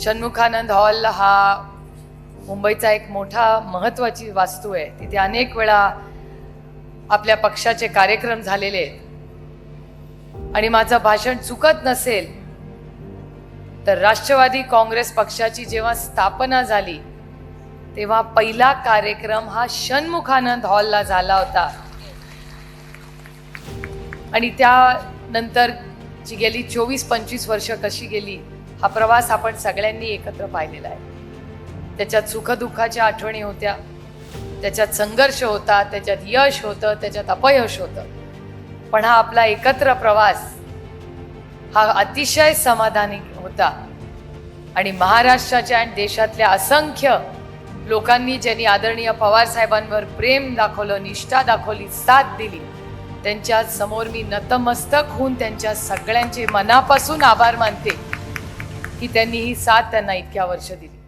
Shanmukhananda hall हा मुंबईचा एक मोठा महत्वाची वास्तू आहे. तिथे अनेक वेळा आपल्या पक्षाचे कार्यक्रम झालेले आहेत. आणि माझं भाषण चुकत नसेल तर राष्ट्रवादी काँग्रेस पक्षाची जेव्हा स्थापना झाली तेव्हा पहिला कार्यक्रम हा षण्मुखानंद हॉलला झाला होता. आणि त्यानंतर जी गेली चोवीस पंचवीस वर्ष कशी गेली हा प्रवास आपण सगळ्यांनी एकत्र पाहिलेला आहे. त्याच्यात सुखदुःखाच्या आठवणी होत्या त्याच्यात संघर्ष होता त्याच्यात यश होतं त्याच्यात अपयश होतं. पण हा आपला एकत्र प्रवास हा अतिशय समाधानी होता. आणि महाराष्ट्राच्या आणि देशातल्या असंख्य लोकांनी ज्यांनी आदरणीय पवार साहेबांवर प्रेम दाखवलं निष्ठा दाखवली साथ दिली त्यांच्यासमोर मी नतमस्तक होऊन त्यांच्या सगळ्यांचे मनापासून आभार मानते. की त्यांनी ही साथ त्यांना इतक्या वर्ष दिली.